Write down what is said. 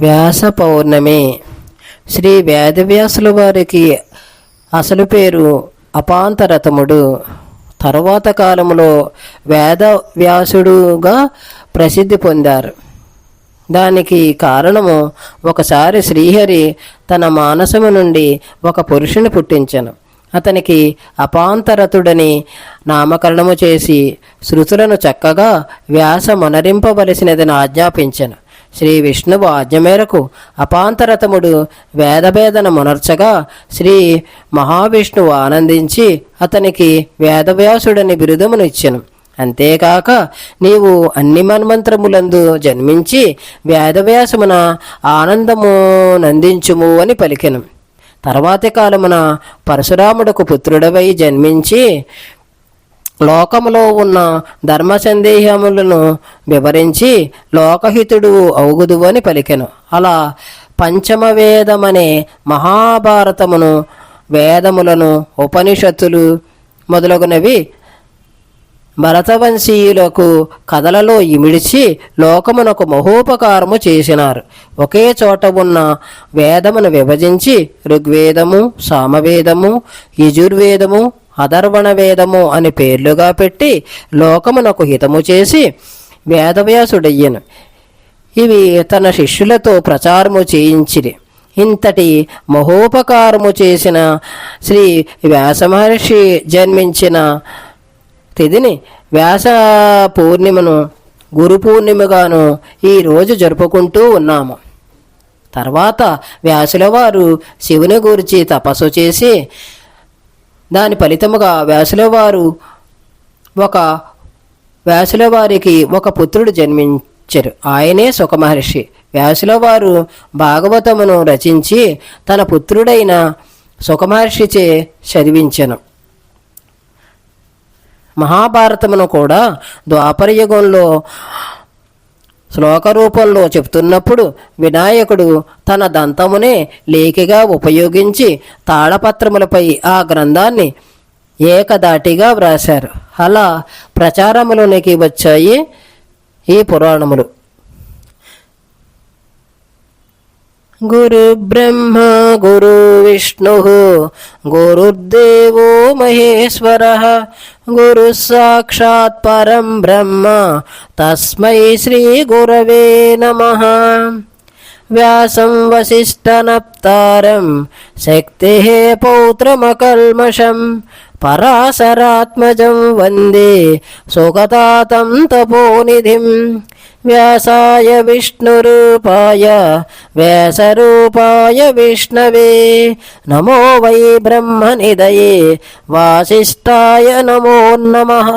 వ్యాస పౌర్ణమి. శ్రీ వేదవ్యాసుల వారికి అసలు పేరు అపాంతరతముడు. తరువాత కాలంలో వేద వ్యాసుడుగా ప్రసిద్ధి పొందారు. దానికి కారణము ఒకసారి శ్రీహరి తన మానసము నుండి ఒక పురుషుని పుట్టించను. అతనికి అపాంతరతుడని నామకరణము చేసి శృతులను చక్కగా వ్యాస మొనరింపవలసినదని ఆజ్ఞాపించను. శ్రీ విష్ణువు ఆజ్ఞ మేరకు అపాంతరతముడు వేదభేదన మునర్చగా శ్రీ మహావిష్ణువు ఆనందించి అతనికి వేదవ్యాసుడని బిరుదమును ఇచ్చెను. అంతేకాక నీవు అన్ని మన్మంత్రములందు జన్మించి వేదవ్యాసమున ఆనందము నందించుము అని పలికెను. తర్వాతి కాలమున పరశురాముడకు పుత్రుడవై జన్మించి లోకములో ఉన్న ధర్మ సందేహములను వివరించి లోకహితుడు అవుగుదు అని పలికెను. అలా పంచమ వేదమనే మహాభారతమును వేదములను ఉపనిషత్తులు మొదలగునవి భరతవంశీయులకు కథలలో ఇమిడిచి లోకమునకు మహోపకారము చేసినారు. ఒకే చోట ఉన్న వేదమును విభజించి ఋగ్వేదము సామవేదము యజుర్వేదము అధర్వణ వేదము అని పేర్లుగా పెట్టి లోకమునకు హితము చేసి వేదవ్యాసుడయ్యను. ఇవి తన శిష్యులతో ప్రచారము చేయించిరి. ఇంతటి మహోపకారము చేసిన శ్రీ వ్యాసమహర్షి జన్మించిన తిథిని వ్యాస పూర్ణిమను గురు పూర్ణిమగాను ఈరోజు జరుపుకుంటూ ఉన్నాము. తర్వాత వ్యాసుల వారు శివుని గురించి తపస్సు చేసి దాని ఫలితముగా వ్యాసుల వారు ఒక వ్యాసుల వారికి ఒక పుత్రుడు జన్మించరు. ఆయనే సుఖమహర్షి వ్యాసుల వారు భాగవతమును రచించి తన పుత్రుడైన సుఖమహర్షిచే చదివించను. మహాభారతమును కూడా ద్వాపరయుగంలో శ్లోక రూపంలో చెప్తున్నప్పుడు వినాయకుడు తన దంతమునే లేఖిగా ఉపయోగించి తాళపత్రములపై ఆ గ్రంథాన్ని ఏకదాటిగా వ్రాశారు. అలా ప్రచారములోనికి వచ్చాయి ఈ పురాణములు. గురు బ్రహ్మ గురు విష్ణు గురుర్దేవో మహేశ్వర గురు సాక్షాత్ పరం బ్రహ్మ తస్మై శ్రీ గురవే నమ వ్యాసం వసిష్ఠనప్తారం శక్తి పౌత్రమకల్మషం పరాశరాత్మజం వందే సుగతాతం తపోనిధిం. వ్యాసాయ విష్ణురూపాయ వ్యాసరూపాయ విష్ణవే. నమో వై బ్రహ్మనిదయే వాసిష్ఠాయ నమో నమః.